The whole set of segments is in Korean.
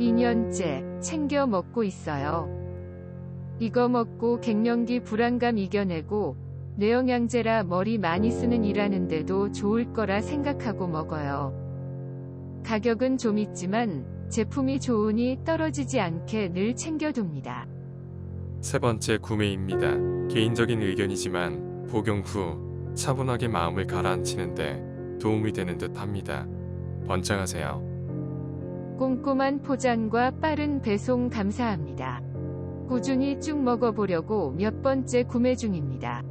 2년째 챙겨 먹고 있어요. 이거 먹고 갱년기 불안감 이겨내고 뇌영양제라 머리 많이 쓰는 일하는데도 좋을 거라 생각하고 먹어요. 가격은 좀 있지만 제품이 좋으니 떨어지지 않게 늘 챙겨둡니다. 세 번째 구매입니다. 개인적인 의견이지만 복용 후 차분하게 마음을 가라앉히는데 도움이 되는 듯 합니다. 번창하세요. 꼼꼼한 포장과 빠른 배송 감사합니다. 꾸준히 쭉 먹어보려고 몇 번째 구매 중입니다.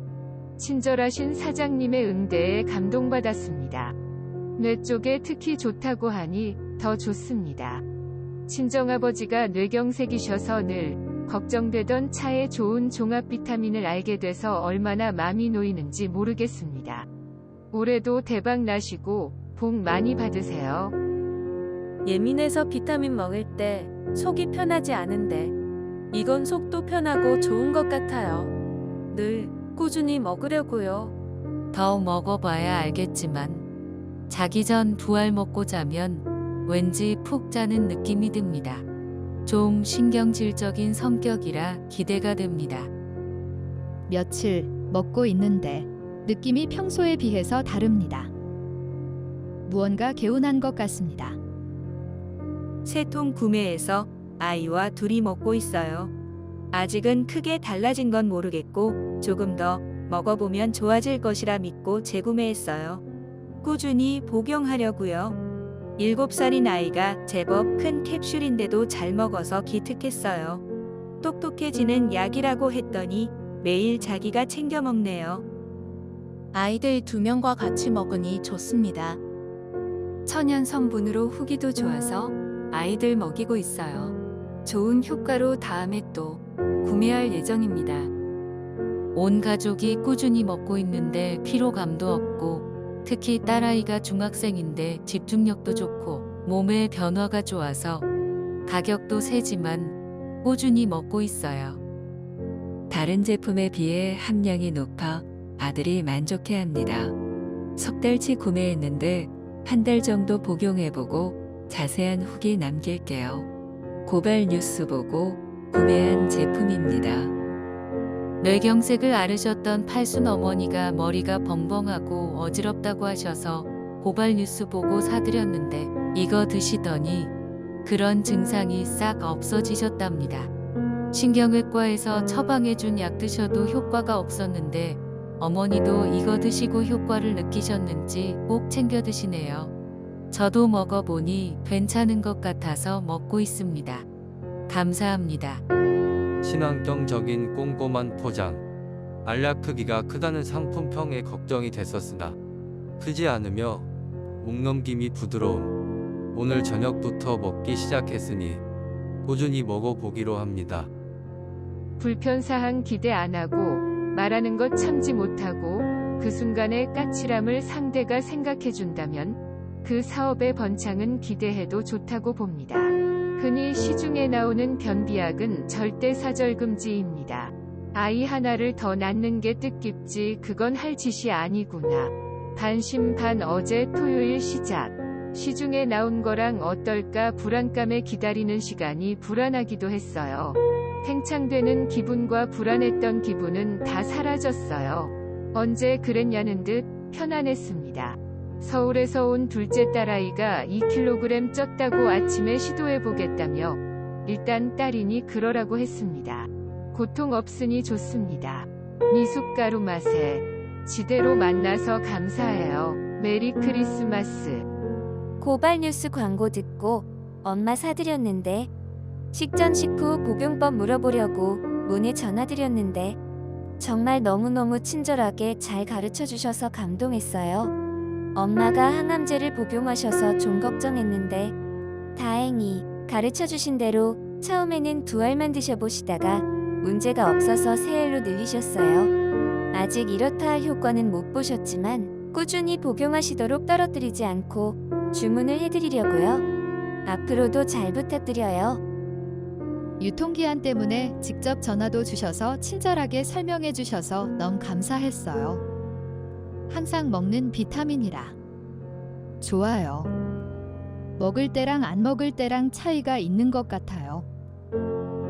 친절하신 사장님의 응대에 감동받았습니다. 뇌 쪽에 특히 좋다고 하니 더 좋습니다. 친정아버지가 뇌경색이셔서 늘 걱정되던 차에 좋은 종합 비타민을 알게 돼서 얼마나 마음이 놓이는지 모르겠습니다. 올해도 대박 나시고 복 많이 받으세요. 예민해서 비타민 먹을 때 속이 편하지 않은데 이건 속도 편하고 좋은 것 같아요. 늘 꾸준히 먹으려고요. 더 먹어봐야 알겠지만 자기 전두알 먹고 자면 왠지 푹 자는 느낌이 듭니다. 좀 신경질적인 성격이라 기대가 됩니다. 며칠 먹고 있는데 느낌이 평소에 비해서 다릅니다. 무언가 개운한 것 같습니다. 세 통 구매해서 아이와 둘이 먹고 있어요. 아직은 크게 달라진 건 모르겠고 조금 더 먹어보면 좋아질 것이라 믿고 재구매했어요. 꾸준히 복용하려고요. 7살인 아이가 제법 큰 캡슐인데도 잘 먹어서 기특했어요. 똑똑해지는 약이라고 했더니 매일 자기가 챙겨 먹네요. 아이들 두 명과 같이 먹으니 좋습니다. 천연 성분으로 후기도 좋아서 아이들 먹이고 있어요. 좋은 효과로 다음에 또 구매할 예정입니다. 온 가족이 꾸준히 먹고 있는데 피로감도 없고 특히 딸아이가 중학생인데 집중력도 좋고 몸의 변화가 좋아서 가격도 세지만 꾸준히 먹고 있어요. 다른 제품에 비해 함량이 높아 아들이 만족해합니다. 석 달치 구매했는데 한 달 정도 복용해보고 자세한 후기 남길게요. 고발 뉴스 보고 구매한 제품입니다. 뇌경색을 앓으셨던 팔순 어머니가 머리가 벙벙하고 어지럽다고 하셔서 고발 뉴스 보고 사드렸는데 이거 드시더니 그런 증상이 싹 없어지셨답니다. 신경외과에서 처방해준 약 드셔도 효과가 없었는데 어머니도 이거 드시고 효과를 느끼셨는지 꼭 챙겨 드시네요. 저도 먹어보니 괜찮은 것 같아서 먹고 있습니다. 감사합니다. 신환경적인 꼼꼼한 포장. 알약 크기가 크다는 상품평에 걱정이 됐었으나 크지 않으며 목넘김이 부드러움. 오늘 저녁부터 먹기 시작했으니 꾸준히 먹어보기로 합니다. 불편사항 기대 안 하고 말하는 것 참지 못하고 그 순간의 까칠함을 상대가 생각해 준다면 그 사업의 번창은 기대해도 좋다고 봅니다. 흔히 시중에 나오는 변비약은 절대 사절금지입니다. 아이 하나를 더 낳는 게 뜻깊지 그건 할 짓이 아니구나. 반심반 어제 토요일 시작. 시중에 나온 거랑 어떨까 불안감에 기다리는 시간이 불안하기도 했어요. 팽창되는 기분과 불안했던 기분은 다 사라졌어요. 언제 그랬냐는 듯 편안했습니다. 서울에서 온 둘째 딸아이가 2kg 쪘다고 아침에 시도해보겠다며 일단 딸이니 그러라고 했습니다. 고통 없으니 좋습니다. 미숫가루 맛에 지대로 만나서 감사해요. 메리 크리스마스. 고발 뉴스 광고 듣고 엄마 사드렸는데 식전 식후 복용법 물어보려고 문에 전화드렸는데 정말 너무너무 친절하게 잘 가르쳐 주셔서 감동했어요. 엄마가 항암제를 복용하셔서 좀 걱정했는데 다행히 가르쳐 주신 대로 처음에는 두 알만 드셔보시다가 문제가 없어서 세 알로 늘리셨어요. 아직 이렇다 할 효과는 못 보셨지만 꾸준히 복용하시도록 떨어뜨리지 않고 주문을 해드리려고요. 앞으로도 잘 부탁드려요. 유통기한 때문에 직접 전화도 주셔서 친절하게 설명해 주셔서 너무 감사했어요. 항상 먹는 비타민이라. 좋아요. 먹을 때랑 안 먹을 때랑 차이가 있는 것 같아요.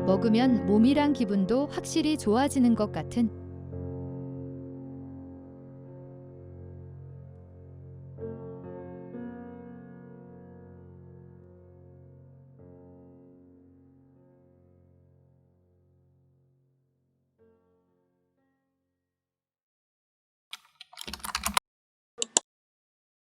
먹으면 몸이랑 기분도 확실히 좋아지는 것 같은